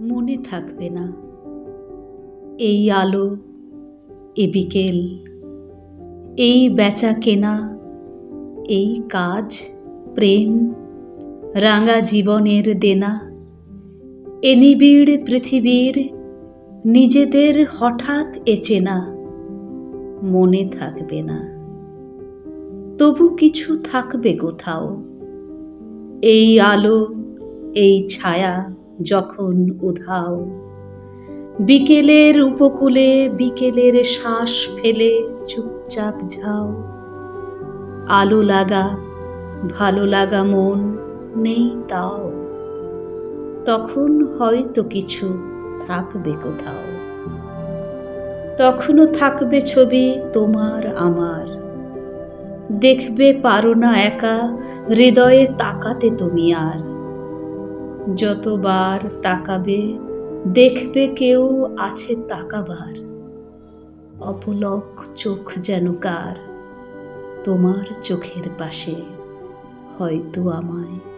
মনে থাকবে না। এই আলো, এ বিকেল, এই বেচা কেনা, এই কাজ, প্রেম, রাঙা জীবনের দেনা, এ নিবিড় পৃথিবীর নিজেদের হঠাৎ এচেনা মনে থাকবে না। তবু কিছু থাকবে কোথাও, এই আলো, এই ছায়া যখন উধাও। বিকেলের উপকূলে বিকেলের শ্বাস ফেলে চুপচাপ ঝাও আলো লাগা, ভালো লাগা মন নেই তাও। তখন হয়তো কিছু থাকবে কোথাও। তখনও থাকবে ছবি তোমার আমার। দেখবে পারো না একা, হৃদয়ে তাকাতে তুমি আর। যতবার তাকাবে, দেখবে কেউ আছে তাকাবার। অপলক চোখ যেন কার, তোমার চোখের পাশে হয়তো আমায়।